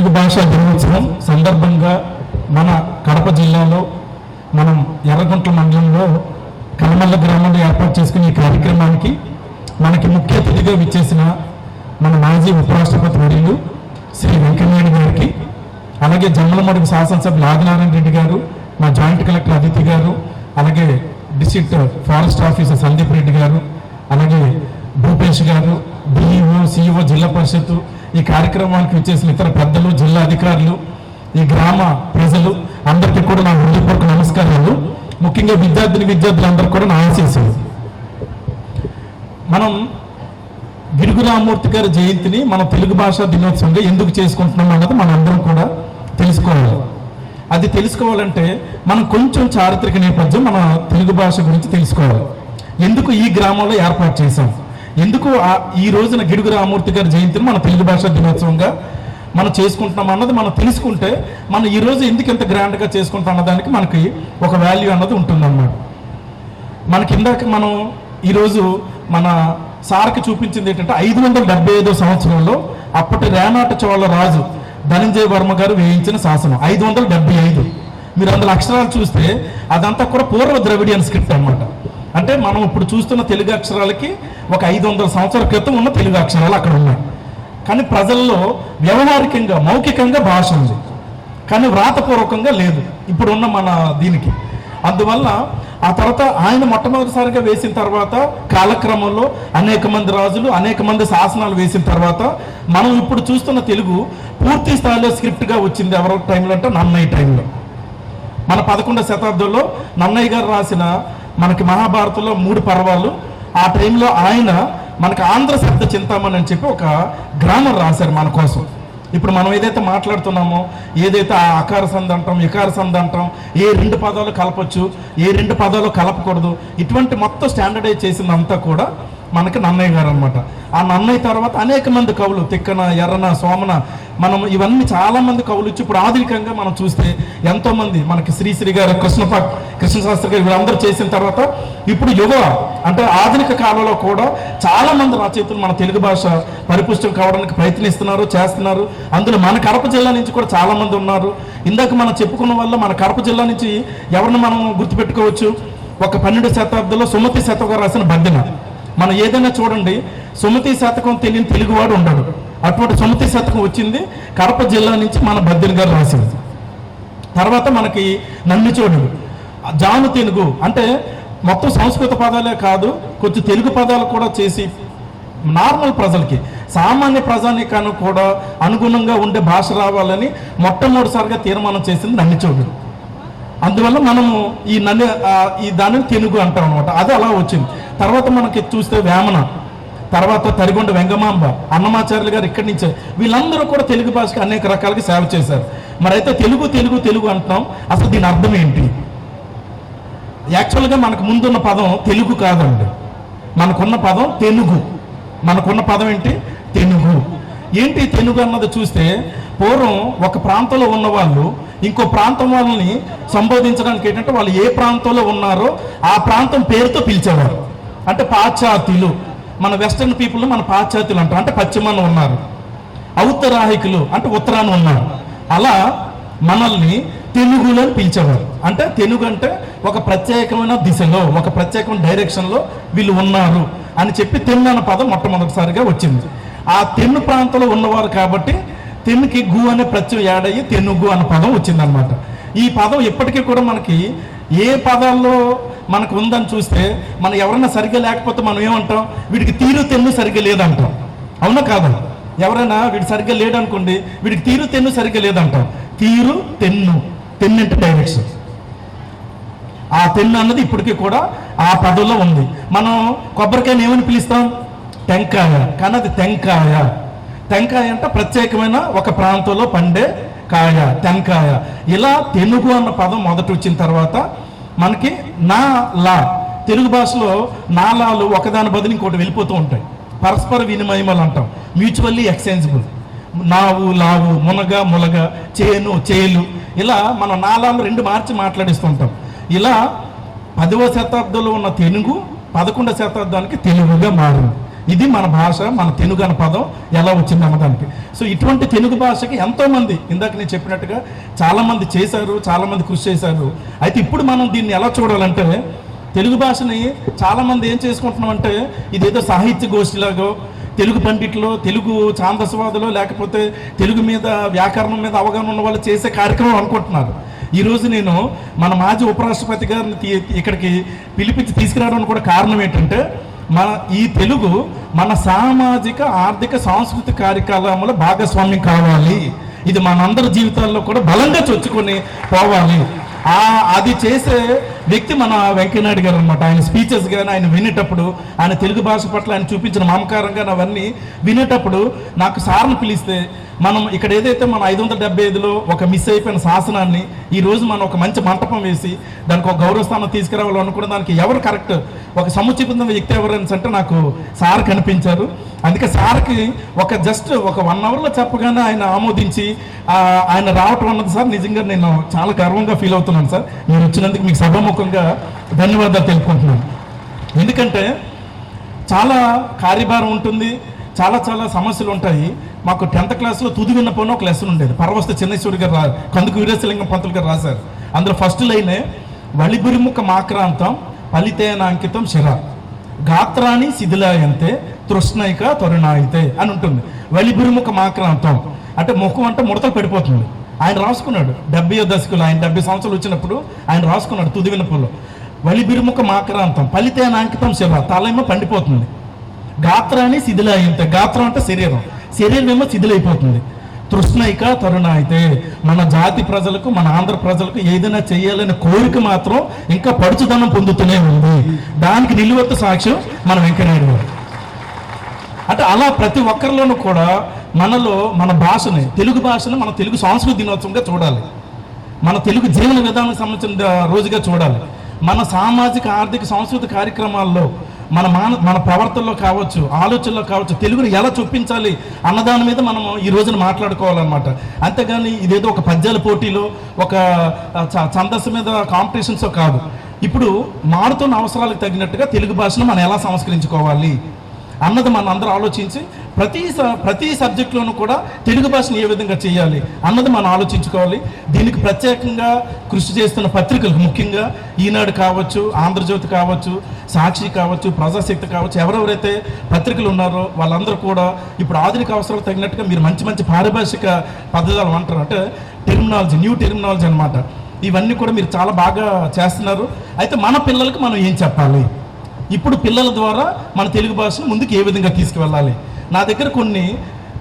తెలుగు భాషా దినోత్సవం సందర్భంగా మన కడప జిల్లాలో మనం ఎర్రగుంట్ల మండలంలో కలమల్ల గ్రామంలో ఏర్పాటు చేసుకునే ఈ కార్యక్రమానికి మనకి ముఖ్య అతిథిగా విచ్చేసిన మన మాజీ ఉపరాష్ట్రపతి వర్యులు శ్రీ వెంకయ్యనాయుడు గారికి అలాగే జమ్మలమడుగు శాసనసభ్యులు ఆదినారాయణ రెడ్డి గారు మా జాయింట్ కలెక్టర్ అదితి గారు అలాగే district forest officer Sandeep Reddy గారు అలాగే భూపేష్ గారు డిఈఓ సిఇఓ జిల్లా పరిషత్ ఈ కార్యక్రమానికి వచ్చేసిన ఇతర పెద్దలు జిల్లా అధికారులు ఈ గ్రామ ప్రజలు అందరికీ కూడా నా హృదయపూర్వక నమస్కారాలు. ముఖ్యంగా విద్యార్థిని విద్యార్థులందరూ కూడా నా ఆశీస్సులు. మనం గిడుగు రామూర్తి గారి జయంతిని మన తెలుగు భాషా దినోత్సవంగా ఎందుకు చేసుకుంటున్నాం అన్నది మనం అందరం కూడా తెలుసుకోవాలి. అది తెలుసుకోవాలంటే మనం కొంచెం చారిత్రక నేపథ్యం మన తెలుగు భాష గురించి తెలుసుకోవాలి. ఎందుకు ఈ గ్రామంలో ఏర్పాటు చేశాం? ఎందుకు ఈ రోజున గిడుగు రామూర్తి గారి జయంతిని మన తెలుగు భాష దినోత్సవంగా మనం చేసుకుంటున్నాం అన్నది మనం తెలుసుకుంటే మనం ఈ రోజు ఎందుకు ఇంత గ్రాండ్గా చేసుకుంటాం అన్నదానికి మనకి ఒక వాల్యూ అన్నది ఉంటుందన్నమాట. మనకి ఇందాక మనం ఈరోజు మన సార్కి చూపించింది ఏంటంటే ఐదు వందల డెబ్బై ఐదో సంవత్సరంలో అప్పటి రేనాట చోళ రాజు ధనంజయ వర్మ గారు వేయించిన శాసనం ఐదు వందల డెబ్బై ఐదు. మీరు అందులో అక్షరాలు చూస్తే అదంతా కూడా పూర్వ ద్రవిడియన్ స్క్రిప్ట్ అన్నమాట. అంటే మనం ఇప్పుడు చూస్తున్న తెలుగు అక్షరాలకి ఒక ఐదు వందల సంవత్సరాల క్రితం ఉన్న తెలుగు అక్షరాలు అక్కడ ఉన్నాయి. కానీ ప్రజల్లో వ్యవహారికంగా మౌఖికంగా భాష ఉంది. కానీ వ్రాతపూర్వకంగా లేదు. ఇప్పుడు ఉన్న మన దీనికి. అందువల్ల ఆ తర్వాత ఆయన మొట్టమొదటిసారిగా వేసిన తర్వాత కాలక్రమంలో అనేక మంది రాజులు అనేక మంది శాసనాలు వేసిన తర్వాత మనం ఇప్పుడు చూస్తున్న తెలుగు పూర్తి స్థాయిలో స్క్రిప్ట్గా వచ్చింది ఎవరి టైంలో అంటే నన్నయ్య టైంలో. మన పదకొండవ శతాబ్దంలో నన్నయ్య గారు రాసిన మనకి మహాభారతంలో మూడు పర్వాలు. ఆ టైంలో ఆయన మనకి ఆంధ్ర శబ్ద చింతామణి అని చెప్పి ఒక గ్రామర్ రాశారు మన కోసం. ఇప్పుడు మనం ఏదైతే మాట్లాడుతున్నామో ఏదైతే ఆ అకార సంధి అంటాం ఇకార సంధి అంటాం ఏ రెండు పదాలు కలపచ్చు ఏ రెండు పదాలు కలపకూడదు ఇటువంటి మొత్తం స్టాండర్డైజ్ చేసిందంతా కూడా మనకి నన్నయ్య గారు అనమాట ఆ నన్నయ్య తర్వాత అనేక మంది కవులు తిక్కన ఎర్రన సోమన మనం ఇవన్నీ చాలా మంది కవులు ఇచ్చి ఇప్పుడు ఆధునికంగా మనం చూస్తే ఎంతో మంది మనకి శ్రీశ్రీ గారు కృష్ణపాక్ కృష్ణశాస్త్రి గారు వీళ్ళందరూ చేసిన తర్వాత ఇప్పుడు యువ అంటే ఆధునిక కాలంలో కూడా చాలా మంది రచయితలు మన తెలుగు భాష పరిపుష్టం కావడానికి ప్రయత్నిస్తున్నారు చేస్తున్నారు. అందులో మన కడప జిల్లా నుంచి కూడా చాలా మంది ఉన్నారు. ఇందాక మనం చెప్పుకున్న వల్ల మన కడప జిల్లా నుంచి ఎవరిని మనం గుర్తుపెట్టుకోవచ్చు? ఒక పన్నెండు శతాబ్దంలో సుమతి శతకం రాసిన బద్దెన మనం ఏదైనా చూడండి సుమతి శతకం తెలియని తెలుగువాడు ఉండడు. అటువంటి సుమతి శతకం వచ్చింది కడప జిల్లా నుంచి మన బద్దెలు గారు రాసింది తర్వాత మనకి నన్నిచోడు జాను తెలుగు అంటే మొత్తం సంస్కృత పదాలే కాదు కొంచెం తెలుగు పదాలు కూడా చేసి నార్మల్ ప్రజలకి సామాన్య ప్రజానికను కూడా అనుగుణంగా ఉండే భాష రావాలని మొట్టమొదటిసారిగా తీర్మానం చేసింది నన్నిచోడు అందువల్ల మనము ఈ నన్ను ఈ దానిని తెలుగు అంటాం అనమాట అది అలా వచ్చింది. తర్వాత మనకి చూస్తే వేమన తర్వాత తరిగొండ వెంగమాంబ అన్నమాచార్యులు గారు ఇక్కడి నుంచే. వీళ్ళందరూ కూడా తెలుగు భాషకి అనేక రకాలుగా సేవ చేశారు. మరి అయితే తెలుగు తెలుగు తెలుగు అంటున్నాం. అసలు దీని అర్థం ఏంటి? యాక్చువల్గా మనకు ముందున్న పదం తెలుగు కాదండి. మనకున్న పదం తెలుగు. మనకున్న పదం ఏంటి? తెలుగు. ఏంటి తెలుగు అన్నది చూస్తే పూర్వం ఒక ప్రాంతంలో ఉన్న వాళ్ళు ఇంకో ప్రాంతం వాళ్ళని సంబోధించడానికి ఏంటంటే వాళ్ళు ఏ ప్రాంతంలో ఉన్నారో ఆ ప్రాంతం పేరుతో పిలిచేవారు. అంటే పాశ్చాత్యులు. మన వెస్టర్న్ పీపుల్ మన పాశ్చాత్యులు అంటారు. అంటే పశ్చిమాన ఉన్నారు. ఔత్తరాహికులు అంటే ఉత్తరాన ఉన్నారు. అలా మనల్ని తెలుగులో అని పిలిచేవారు. అంటే తెలుగు అంటే ఒక ప్రత్యేకమైన దిశలో ఒక ప్రత్యేకమైన డైరెక్షన్లో వీళ్ళు ఉన్నారు అని చెప్పి తెన్ను అన్న పదం మొట్టమొదటిసారిగా వచ్చింది. ఆ తెన్ను ప్రాంతంలో ఉన్నవారు కాబట్టి తెన్నుకి గు అనే ప్రత్యయం ఏడయ్యి అయ్యి తెనుగు అన్న పదం వచ్చిందనమాట ఈ పదం ఇప్పటికీ కూడా మనకి ఏ పదాల్లో మనకు ఉందని చూస్తే మనం ఎవరైనా సరిగ్గా లేకపోతే మనం ఏమంటాం? వీడికి తీరు తెన్ను సరిగ్గా లేదంటాం. అవునా కాదా? ఎవరైనా వీడు సరిగ్గా లేడనుకోండి వీడికి తీరు తెన్ను సరిగ్గా లేదంటాం. తీరు తెన్ను. తెన్ను అంటే డైరెక్షన్ ఆ తెన్ను అన్నది ఇప్పటికీ కూడా ఆ పదంలో ఉంది. మనం కొబ్బరికాయని ఏమని పిలుస్తాం? టెంకాయ. కానీ అది టెంకాయ. టెంకాయ అంటే ప్రత్యేకమైన ఒక ప్రాంతంలో పండే కాయ టెంకాయ. ఇలా తెలుగు అన్న పదం మొదట వచ్చిన తర్వాత మనకి నా లా. తెలుగు భాషలో నాలాలు ఒకదాని బదులు ఇంకోటి వెళ్ళిపోతూ ఉంటాయి. పరస్పర వినిమయములు అంటాం. Mutually exchangeable. నావు లావు మునగ ములగ చేను చేలు. ఇలా మన నాలాలు రెండు మార్చి మాట్లాడిస్తుంటాం ఇలా పదవ శతాబ్దంలో ఉన్న తెలుగు పదకొండవ శతాబ్దానికి తెలుగుగా మారింది. ఇది మన భాష మన తెలుగు అన్న పదం ఎలా వచ్చింది అన్నదానికి. సో ఇటువంటి తెలుగు భాషకి ఎంతోమంది ఇందాక నేను చెప్పినట్టుగా చాలామంది చేశారు చాలామంది కృషి చేశారు. అయితే ఇప్పుడు మనం దీన్ని ఎలా చూడాలంటే తెలుగు భాషని చాలామంది ఏం చేసుకుంటున్నాం అంటే ఇదేదో సాహిత్య గోష్ఠిలాగో తెలుగు పండిట్లో తెలుగు ఛాందస్వాదులో లేకపోతే తెలుగు మీద వ్యాకరణం మీద అవగాహన ఉన్న వాళ్ళు చేసే కార్యక్రమం అనుకుంటున్నారు. ఈరోజు నేను మన మాజీ ఉపరాష్ట్రపతి గారిని ఇక్కడికి పిలిపించి తీసుకురావడానికి కూడా కారణం ఏంటంటే మన ఈ తెలుగు మన సామాజిక ఆర్థిక సాంస్కృతిక కార్యక్రమాల భాగస్వామ్యం కావాలి. ఇది మనందరి జీవితాల్లో కూడా బలంగా చొచ్చుకొని పోవాలి. అది చేసే వ్యక్తి మన వెంకయ్యనాయుడు గారు అనమాట ఆయన స్పీచెస్ కానీ ఆయన వినేటప్పుడు ఆయన తెలుగు భాష పట్ల ఆయన చూపించిన మమకారం కానీ అవన్నీ వినేటప్పుడు నాకు సార్ని పిలిస్తే మనం ఇక్కడ ఏదైతే మన ఐదు వందల డెబ్బై ఐదులో ఒక మిస్ అయిపోయిన శాసనాన్ని ఈ రోజు మనం ఒక మంచి మంటపం వేసి దానికి ఒక గౌరవస్థానం తీసుకురావాలనుకున్న అనుకున్న దానికి ఎవరు కరెక్ట్ ఒక సముచితమైన వ్యక్తి ఎవరని అంటే నాకు సార్ కనిపించారు. అందుకే సార్కి ఒక జస్ట్ ఒక వన్ అవర్లో చెప్పగానే ఆయన ఆమోదించి ఆయన రావటం అన్నది సార్ నిజంగా నేను చాలా గర్వంగా ఫీల్ అవుతున్నాను సార్. మీరు వచ్చినందుకు మీకు సభాముఖంగా ధన్యవాదాలు తెలుపుకుంటున్నాను. ఎందుకంటే చాలా కార్యభారం ఉంటుంది చాలా చాలా సమస్యలు ఉంటాయి. మాకు టెన్త్ క్లాస్లో తుది విన్నపోయిన ఒక లెసన్ ఉండేది. పరవస్త చిన్నేశ్వరి గారు రా కందుకు వీరేశలింగం పంతులు గారు రాశారు. అందులో ఫస్ట్ లైనే వలిబురిముఖ మాక్రాంతం ఫలితేన అంకితం శిరా. గాత్రాన్ని శిథిలాయంతే తృష్ణైక తరుణాయితే అని ఉంటుంది. వలిబురిముఖ మాక్రాంతం. అంటే ముఖం అంటే ముడతలు పడిపోతుంది. ఆయన రాసుకున్నాడు. డెబ్బై దశకులు ఆయన డెబ్బై సంవత్సరాలు వచ్చినప్పుడు ఆయన రాసుకున్నాడు తుది వినపులో. వలిబిరుముఖ మాక్రాంతం ఫలితేన అంకితం శివ తలేమో పండిపోతుంది. గాత్రాన్ని శిథిలాయంతే గాత్రం అంటే శరీరం. శరీరం ఏమో శిథిలైపోతుంది. తృష్ణైక తరుణ అయితే మన జాతి ప్రజలకు మన ఆంధ్ర ప్రజలకు ఏదైనా చేయాలనే కోరిక మాత్రం ఇంకా పడుచుదనం పొందుతూనే ఉంది. దానికి నిలువత్త సాక్ష్యం మన వెంకయ్యనాయుడు గారు. అంటే అలా ప్రతి ఒక్కరిలోనూ కూడా మనలో మన భాషని తెలుగు భాషను మన తెలుగు సంస్కృతి దినోత్సవంగా చూడాలి. మన తెలుగు జీవన విధానానికి సంబంధించిన రోజుగా చూడాలి. మన సామాజిక ఆర్థిక సాంస్కృతిక కార్యక్రమాల్లో మన మాన మన ప్రవర్తనలో కావచ్చు ఆలోచనలో కావచ్చు తెలుగుని ఎలా చూపించాలి అన్నదాని మీద మనం ఈ రోజున మాట్లాడుకోవాలన్నమాట. అంతేగాని ఇదేదో ఒక పద్యాల పోటీలో ఒక చ- ఛందస్సు మీద కాంపిటీషన్స్ కాదు. ఇప్పుడు మారుతున్న అవసరాలకు తగినట్టుగా తెలుగు భాషను మనం ఎలా సంస్కరించుకోవాలి? అన్నది మనం అందరూ ఆలోచించి ప్రతి ప్రతి సబ్జెక్టులోనూ కూడా తెలుగు భాషను ఏ విధంగా చేయాలి అన్నది మనం ఆలోచించుకోవాలి. దీనికి ప్రత్యేకంగా కృషి చేస్తున్న పత్రికలు ముఖ్యంగా ఈనాడు కావచ్చు ఆంధ్రజ్యోతి కావచ్చు సాక్షి కావచ్చు ప్రజాశక్తి కావచ్చు ఎవరెవరైతే పత్రికలు ఉన్నారో వాళ్ళందరూ కూడా ఇప్పుడు ఆధునిక అవసరాలు తగినట్టుగా మీరు మంచి మంచి పారిభాషిక పద్ధతులు అంటారు. అంటే టెర్మినాలజీ న్యూ టెర్మినాలజీ అనమాట ఇవన్నీ కూడా మీరు చాలా బాగా చేస్తున్నారు. అయితే మన పిల్లలకి మనం ఏం చెప్పాలి? ఇప్పుడు పిల్లల ద్వారా మన తెలుగు భాషను ముందుకు ఏ విధంగా తీసుకువెళ్ళాలి? నా దగ్గర కొన్ని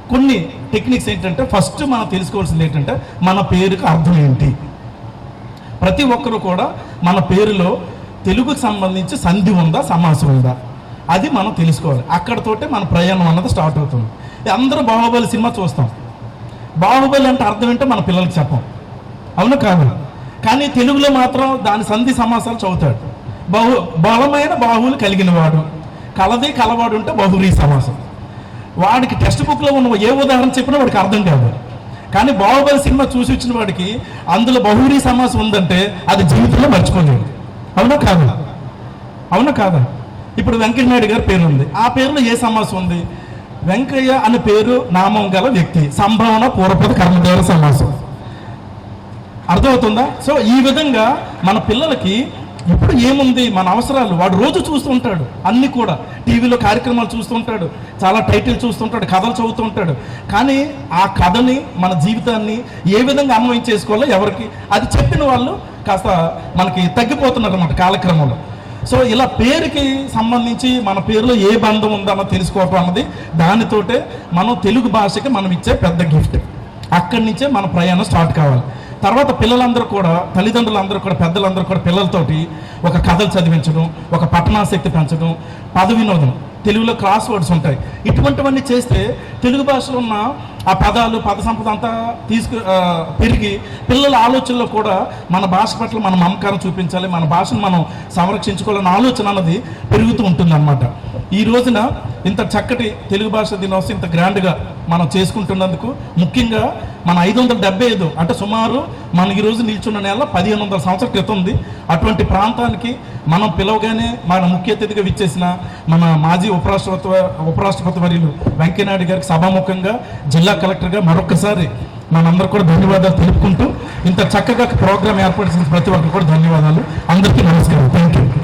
కొన్ని టెక్నిక్స్ ఏంటంటే ఫస్ట్ మనం తెలుసుకోవాల్సింది ఏంటంటే మన పేరుకు అర్థం ఏంటి? ప్రతి ఒక్కరు కూడా మన పేరులో తెలుగుకు సంబంధించి సంధి ఉందా సమాసం ఉందా? అది మనం తెలుసుకోవాలి. అక్కడతోటే మన ప్రయాణం అన్నది స్టార్ట్ అవుతుంది. అందరూ బాహుబలి సినిమా చూస్తాం. బాహుబలి అంటే అర్థం ఏంటో మన పిల్లలకి చెప్పం. అవును కాదు? కానీ తెలుగులో మాత్రం దాని సంధి సమాసాలు చదువుతాడు. బహు బలమైన బాహువులు కలిగిన వాడు. కలది కలవాడు ఉంటే బహురీ సమాసం. వాడికి టెక్స్ట్ బుక్లో ఉన్న ఏ ఉదాహరణ చెప్పినా వాడికి అర్థం కాదు. కానీ బాహుబలి సినిమా చూసి వచ్చిన వాడికి అందులో బహురీ సమాసం ఉందంటే అది జీవితంలో మర్చిపోలేదు. అవునా కాదు? అవునా కాదా? ఇప్పుడు వెంకయ్యనాయుడు గారి పేరు ఉంది. ఆ పేరులో ఏ సమాసం ఉంది? వెంకయ్య అనే పేరు నామం గల వ్యక్తి. సంభావన పూర్వపద కర్మదేవ సమాసం. అర్థమవుతుందా? సో ఈ విధంగా మన పిల్లలకి ఇప్పుడు ఏముంది? మన అవసరాలు. వాడు రోజు చూస్తూ ఉంటాడు అన్ని కూడా. టీవీలో కార్యక్రమాలు చూస్తూ ఉంటాడు చాలా టైటిల్ చూస్తుంటాడు. కథలు చదువుతూ ఉంటాడు కానీ ఆ కథని మన జీవితాన్ని ఏ విధంగా అన్వయం చేసుకోవాలో ఎవరికి? అది చెప్పిన వాళ్ళు కాస్త మనకి తగ్గిపోతున్నారు అన్నమాట కాలక్రమంలో. సో ఇలా పేరుకి సంబంధించి మన పేరులో ఏ బంధం ఉందన్న తెలుసుకోవటం అన్నది దానితోటే మనం తెలుగు భాషకి మనం ఇచ్చే పెద్ద గిఫ్ట్. అక్కడి నుంచే మన ప్రయాణం స్టార్ట్ కావాలి. తర్వాత పిల్లలందరూ కూడా తల్లిదండ్రులందరూ కూడా పెద్దలందరూ కూడా పిల్లలతోటి ఒక కథలు చదివించడం ఒక పట్టణాశక్తి పెంచడం పద వినోదం తెలుగులో క్రాస్ వర్డ్స్ ఉంటాయి. ఇటువంటివన్నీ చేస్తే తెలుగు భాషలో ఉన్న ఆ పదాలు పద సంపద అంతా తీసుకు పెరిగి పిల్లల ఆలోచనలో కూడా మన భాష పట్ల మన మమకారం చూపించాలి మన భాషను మనం సంరక్షించుకోవాలన్న ఆలోచన అన్నది పెరుగుతూ ఉంటుంది ఈ రోజున ఇంత చక్కటి తెలుగు భాష దినోత్సవం ఇంత గ్రాండ్గా మనం చేసుకుంటున్నందుకు ముఖ్యంగా మన ఐదు వందల డెబ్బై ఐదు అంటే సుమారు మన ఈ రోజు నిల్చున్న నెల పదిహేను వందల సంవత్సరాల క్రితం ఉంది. అటువంటి ప్రాంతానికి మనం పిలవగానే మన ముఖ్య అతిథిగా విచ్చేసిన మన మాజీ ఉపరాష్ట్రపతి ఉపరాష్ట్రపతి వర్యులు వెంకయ్యనాయుడు గారికి సభాముఖంగా జిల్లా కలెక్టర్గా మరొకసారి మనందరూ కూడా ధన్యవాదాలు తెలుపుకుంటూ ఇంత చక్కగా ప్రోగ్రామ్ ఏర్పాటు చేసిన ప్రతి ఒక్కరు కూడా ధన్యవాదాలు. అందరికీ నమస్కారం. Thank you